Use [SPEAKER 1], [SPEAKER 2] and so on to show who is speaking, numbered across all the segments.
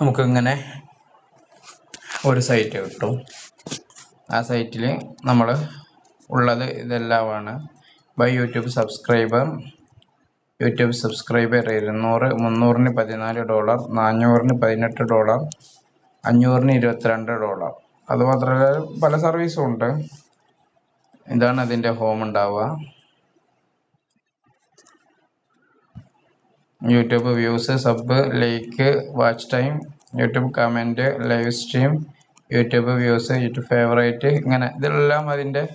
[SPEAKER 1] നമുക്കിങ്ങനെ ഒരു സൈറ്റ് കിട്ടും. ആ സൈറ്റിൽ നമ്മൾ ഉള്ളത് ഇതെല്ലാമാണ്. Buy YouTube subscriber YouTube subscriber ഇരുന്നൂറ് മുന്നൂറിന് പതിനാല് ഡോളർ നാനൂറിന് പതിനെട്ട് ഡോളർ അഞ്ഞൂറിന് ഇരുപത്തിരണ്ട് ഡോളർ അതുമാത്രമല്ല പല സർവീസും ഉണ്ട്. ഇതാണ് അതിന്റെ ഹോം ഉണ്ടാവുക. YouTube views sub like watch time YouTube comment live stream YouTube views YouTube favourite ഇങ്ങനെ ഇതെല്ലാം അതിന്റെ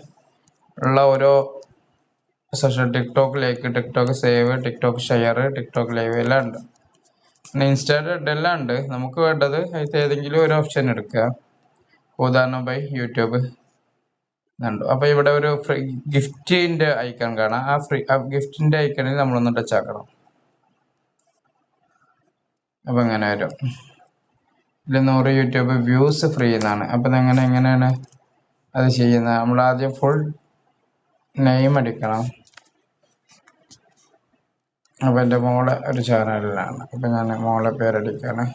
[SPEAKER 1] ഉള്ള ഓരോ session TikTok like TikTok save TikTok share TikTok live എല്ലാം ഉണ്ട്. പിന്നെ ഇൻസ്റ്റാഗ്രാം എല്ലാം ഉണ്ട്. നമുക്ക് വേണ്ടത് അതിൽ ഏതെങ്കിലും ഒരു ഓപ്ഷൻ എടുക്കുക. ഉദാഹരണം ബൈ യൂട്യൂബ് ഉണ്ട് അപ്പോൾ ഇവിടെ ഒരു ഫ്രീ ഗിഫ്റ്റിന്റെ ഐക്കൺ കാണാം. ആ ഫ്രീ ആ ഗിഫ്റ്റിന്റെ ഐക്കണിൽ നമ്മളൊന്ന് ടച്ച് ആക്കണം. അപ്പോൾ അങ്ങനെ വരും. ഇതിൽ നൂറ് യൂട്യൂബ് വ്യൂസ് ഫ്രീ എന്നാണ്. അപ്പം അങ്ങനെ എങ്ങനെയാണ് അത് ചെയ്യുന്നത്? നമ്മൾ ആദ്യം ഫുൾ നെയിം അടിക്കണം അപ്പം എന്റെ മോളെ ഒരു ചാനലിലാണ് അപ്പം ഞാൻ മോളെ പേരടിക്കാണ്.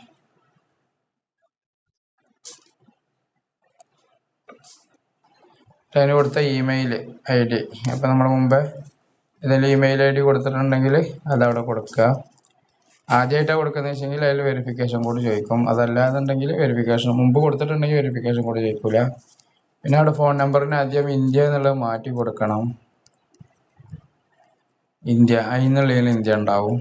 [SPEAKER 1] അതിന് കൊടുത്ത ഇമെയിൽ ഐ ഡി. അപ്പം നമ്മൾ മുമ്പ് ഇതിൽ ഇമെയിൽ ഐ ഡി കൊടുത്തിട്ടുണ്ടെങ്കിൽ അതവിടെ കൊടുക്കുക. ആദ്യമായിട്ടാണ് കൊടുക്കുന്നത് വെച്ചെങ്കിൽ അതിൽ വെരിഫിക്കേഷൻ കോഡ് ചോദിക്കും. അതല്ലാന്നുണ്ടെങ്കിൽ വെരിഫിക്കേഷൻ മുമ്പ് കൊടുത്തിട്ടുണ്ടെങ്കിൽ വെരിഫിക്കേഷൻ കോഡ് ചോദിക്കില്ല പിന്നെ അവിടെ ഫോൺ നമ്പറിന് ആദ്യം ഇന്ത്യ എന്നുള്ളത് മാറ്റി കൊടുക്കണം. ഇന്ത്യ അതിനുള്ളിൽ ഇന്ത്യ ഉണ്ടാവും.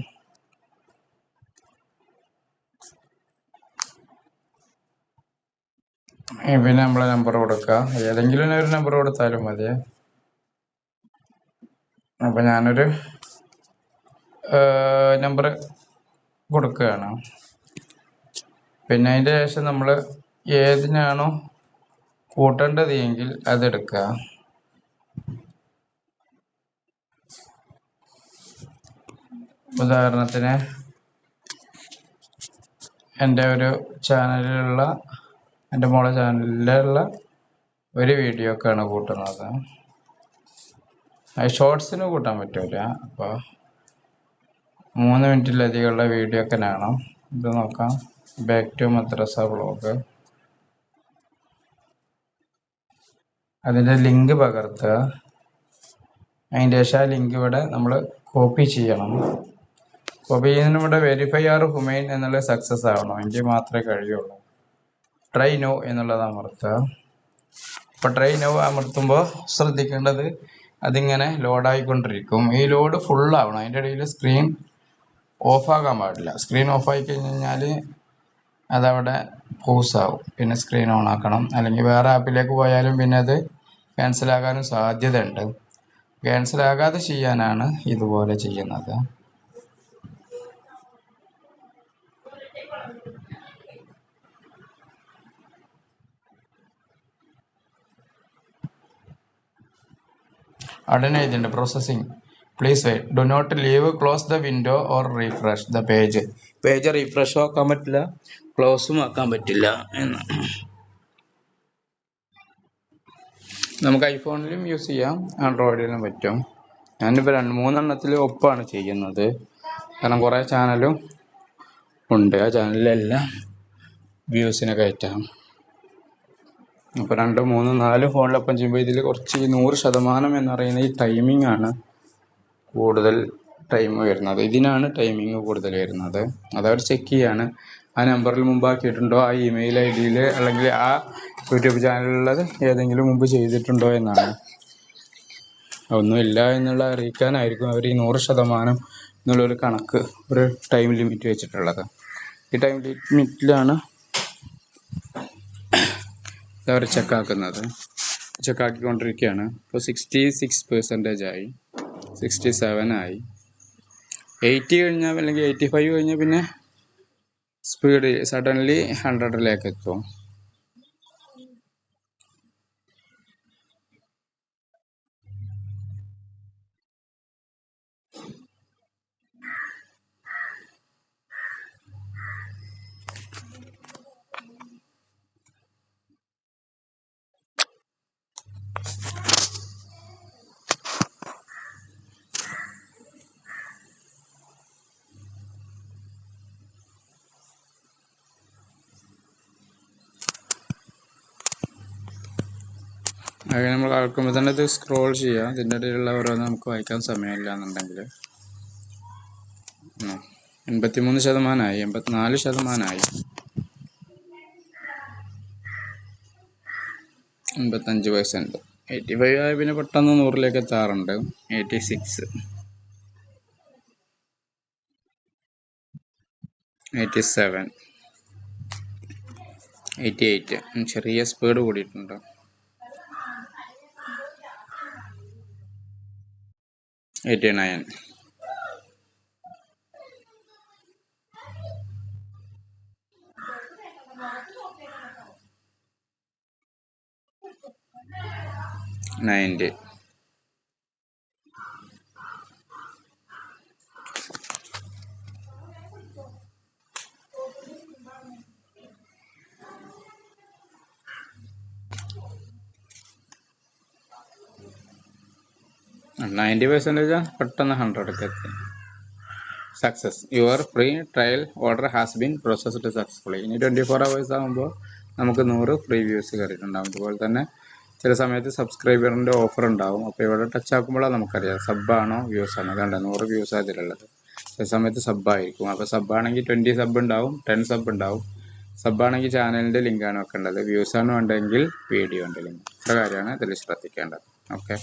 [SPEAKER 1] പിന്നെ നമ്മളെ നമ്പർ കൊടുക്കുക. ഏതെങ്കിലും ഒരു നമ്പർ കൊടുത്താലും മതി. അപ്പൊ ഞാനൊരു നമ്പർ കൊടുക്കുകയാണ്. പിന്നെ അതിന്റെ ശേഷം നമ്മൾ ഏതിനാണോ കൂട്ടേണ്ടത് എങ്കിൽ അതെടുക്കുക ഉദാഹരണത്തിന് എന്റെ ഒരു ചാനലിലുള്ള എന്റെ മോളെ ചാനലിലുള്ള ഒരു വീഡിയോ ഒക്കെയാണ് കൂട്ടുന്നത് ഷോർട്സിന് കൂട്ടാൻ പറ്റൂല. അപ്പോൾ മൂന്ന് മിനിറ്റിലധികമുള്ള വീഡിയോ ഒക്കെ കാണാം. ഇത് നോക്കാം. ബാക്ക് ടു മദ്രസ ബ്ലോഗ് അതിന്റെ ലിങ്ക് പകർത്തുക അതിന്റെ ശേഷം ആ ലിങ്ക് ഇവിടെ നമ്മൾ കോപ്പി ചെയ്യണം. കോപ്പി ചെയ്യുന്നതിന് ഇവിടെ വെരിഫൈ ആർ ഹുമൈൻ എന്നുള്ള സക്സസ് ആവണം. എങ്കിൽ മാത്രമേ കഴിയുള്ളൂ. ട്രൈ നോ എന്നുള്ളത് അമർത്തുക അപ്പോൾ ട്രൈ നോ അമർത്തുമ്പോൾ ശ്രദ്ധിക്കേണ്ടത് അതിങ്ങനെ ലോഡായിക്കൊണ്ടിരിക്കും ഈ ലോഡ് ഫുള്ളാവണം അതിന്റെ ഇടയിൽ സ്ക്രീൻ ഓഫാക്കാൻ പാടില്ല. സ്ക്രീൻ ഓഫായി കഴിഞ്ഞ് കഴിഞ്ഞാൽ അതവിടെ പോസ് ആവും. പിന്നെ സ്ക്രീൻ ഓൺ ആക്കണം. അല്ലെങ്കിൽ വേറെ ആപ്പിലേക്ക് പോയാലും പിന്നെ അത് ക്യാൻസൽ ആകാനും സാധ്യതയുണ്ട്. ക്യാൻസൽ ആകാതെ ചെയ്യാനാണ് ഇതുപോലെ ചെയ്യുന്നത്. അടനെ ഇതിന്റെ processing please wait do not leave close the window or refresh the page page റീഫ്രഷും ആക്കാൻ പറ്റില്ല ക്ലോസും ആക്കാൻ പറ്റില്ല എന്ന്. നമുക്ക് ഐഫോണിലും യൂസ് ചെയ്യാം ആൻഡ്രോയിഡിലും പറ്റും. ഞാനിപ്പോൾ രണ്ട് മൂന്നെണ്ണത്തിൽ ഒപ്പാണ് ചെയ്യുന്നത്. കാരണം കുറേ ചാനലും ഉണ്ട്. ആ ചാനലിലെല്ലാം വ്യൂസിനെ കയറ്റാം. അപ്പോൾ രണ്ട് മൂന്ന് നാല് ഫോണിലൊപ്പം ചെയ്യുമ്പോൾ ഇതിൽ കുറച്ച് നൂറ് ശതമാനം എന്ന് പറയുന്ന ഈ ടൈമിംഗ് ആണ്. കൂടുതൽ ടൈം വരുന്നത്. ഇതിനാണ് ടൈമിംഗ് കൂടുതൽ വരുന്നത്. അതവർ ചെക്ക് ചെയ്യാണ്. ആ നമ്പറിൽ മുമ്പാക്കിയിട്ടുണ്ടോ? ആ ഇമെയിൽ ഐ ഡിയിൽ അല്ലെങ്കിൽ ആ യൂട്യൂബ് ചാനലിലുള്ളത് ഏതെങ്കിലും മുമ്പ് ചെയ്തിട്ടുണ്ടോ എന്നാണ്. ഒന്നുമില്ല എന്നുള്ള അറിയിക്കാനായിരിക്കും അവർ ഈ നൂറ് ശതമാനം എന്നുള്ളൊരു കണക്ക് ഒരു ടൈം ലിമിറ്റ് വെച്ചിട്ടുള്ളത്. ഈ ടൈം ലിമിറ്റിലാണ് അവർ ചെക്കാക്കുന്നത് ചെക്കാക്കിക്കൊണ്ടിരിക്കുകയാണ് ഇപ്പോൾ സിക്സ്റ്റി സിക്സ് പെർസെന്റേജ് ആയി. സിക്സ്റ്റി സെവൻ ആയി. എയ്റ്റി കഴിഞ്ഞാൽ അല്ലെങ്കിൽ എയ്റ്റി ഫൈവ് കഴിഞ്ഞാൽ പിന്നെ സ്പീഡ് സഡൻലി ഹൺഡ്രഡിലേക്ക് എത്തും. അത് നമ്മൾ കേൾക്കുമ്പോൾ തന്നെ ഇത് സ്ക്രോൾ ചെയ്യാം. ഇതിന്റെ ഇടയിലുള്ള ഓരോന്ന് നമുക്ക് വായിക്കാൻ സമയമില്ല എന്നുണ്ടെങ്കിൽ എൺപത്തിമൂന്ന് ശതമാനമായി. എൺപത്തിനാല് ശതമാനമായി. എൺപത്തഞ്ച് പെർസെന്റ് എയ്റ്റി ഫൈവ് ആയി പിന്നെ പെട്ടെന്ന് നൂറിലേക്ക് എത്താറുണ്ട്. Eighty six eighty seven eighty eight ചെറിയ സ്പീഡ് കൂടിയിട്ടുണ്ട്. എയ്റ്റി നയൻ നയന്റി പെർസെന്റേജ് പെട്ടെന്ന് ഹൺഡ്രഡൊക്കെ എത്തി. Success your free trial order has been processed successfully ഇനി ട്വന്റി ഫോർ അവേഴ്സ് ആകുമ്പോൾ നമുക്ക് നൂറ് ഫ്രീ വ്യൂസ് കയറിയിട്ടുണ്ടാകും അതുപോലെ തന്നെ ചില സമയത്ത് സബ്സ്ക്രൈബറിന്റെ ഓഫർ ഉണ്ടാവും. അപ്പോൾ ഇവിടെ ടച്ച് ആക്കുമ്പോഴാണ് നമുക്കറിയാം. സബ്ബാണോ വ്യൂസ് ആണോ. കണ്ട നൂറ് വ്യൂസ് അതിലുള്ളത് ചില സമയത്ത് സബ്ബായിരിക്കും അപ്പോൾ സബ്ബാണെങ്കിൽ ട്വന്റി സബ് ഉണ്ടാവും ടെൻ സബ് ഉണ്ടാവും. സബ്ബാണെങ്കിൽ ചാനലിന്റെ ലിങ്കാണ് വെക്കേണ്ടത്. വ്യൂസാണ് വേണ്ടതെങ്കിൽ ഉണ്ട് ലിങ്ക് ഇത്ര കാര്യമാണ് ഇതിൽ ശ്രദ്ധിക്കേണ്ടത്. ഓക്കെ